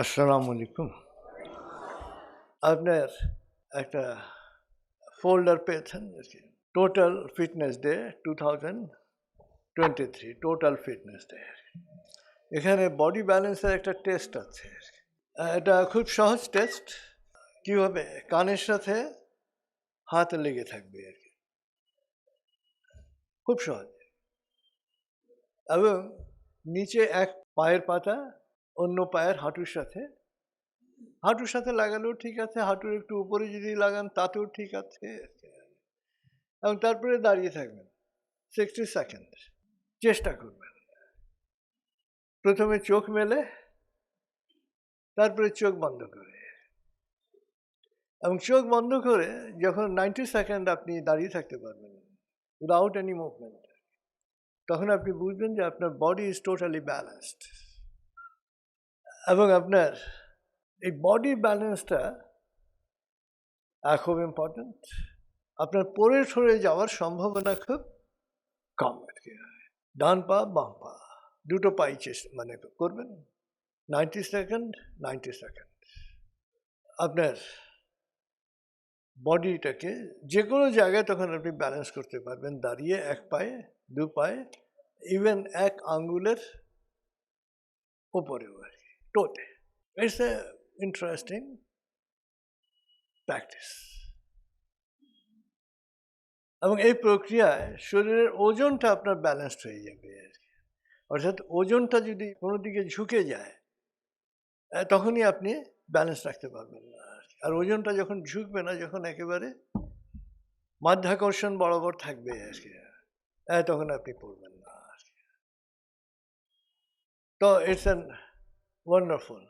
আসসালামু আলাইকুম আপনার একটা ফোল্ডার পেয়েছেন total fitness day two thousand twenty three total fitness day এখানে বডি ব্যালেন্সের একটা টেস্ট আছে। এটা খুব সহজ টেস্ট কীভাবে? কানের সাথে হাত লেগে থাকবে আর কি। খুব সহজ। এবং নিচে এক পায়ের পাতা অন্য পায়ের হাঁটুর সাথে। হাঁটুর সাথে লাগালেও ঠিক আছে, হাঁটুর একটু উপরে যদি লাগান তাতেও ঠিক আছে। এবং তারপরে দাঁড়িয়ে থাকবেন সিক্সটি সেকেন্ড চেষ্টা করবেন। প্রথমে চোখ মেলে, তারপরে চোখ বন্ধ করে। এবং চোখ বন্ধ করে যখন নাইনটি সেকেন্ড আপনি দাঁড়িয়ে থাকতে পারবেন উইদাউট এনি মুভমেন্ট তখন আপনি বুঝবেন যে আপনার বডি ইজ টোটালি ব্যালেন্সড এবং আপনার এই বডি ব্যালেন্সটা খুব ইম্পর্ট্যান্ট আপনার পরে সরে যাওয়ার সম্ভাবনা খুব কম আর কি। ডান পা, বাম পা, দুটো পাই চেষ্টা মানে করবেন। নাইনটি সেকেন্ড নাইনটি সেকেন্ড আপনার বডিটাকে যে কোনো জায়গায় তখন আপনি ব্যালেন্স করতে পারবেন। দাঁড়িয়ে এক পায়ে, দু পায়ে ইভেন এক আঙ্গুলের উপরেও আর টোটে ইটস এ ইন্টারেস্টিং প্র্যাকটিস এবং এই প্রক্রিয়ায় শরীরের ওজনটা আপনার ব্যালেন্সড হয়ে যাবে আর কি। অর্থাৎ ওজনটা যদি কোনো দিকে ঝুঁকে যায় তখনই আপনি ব্যালেন্স রাখতে পারবেন না আর কি। আর ওজনটা যখন ঝুঁকবে না, যখন একেবারে মাধ্যাকর্ষণ বরাবর থাকবে আর কি তখন আপনি পড়বেন না আর কি। তো ইটস অ্যান Wonderful.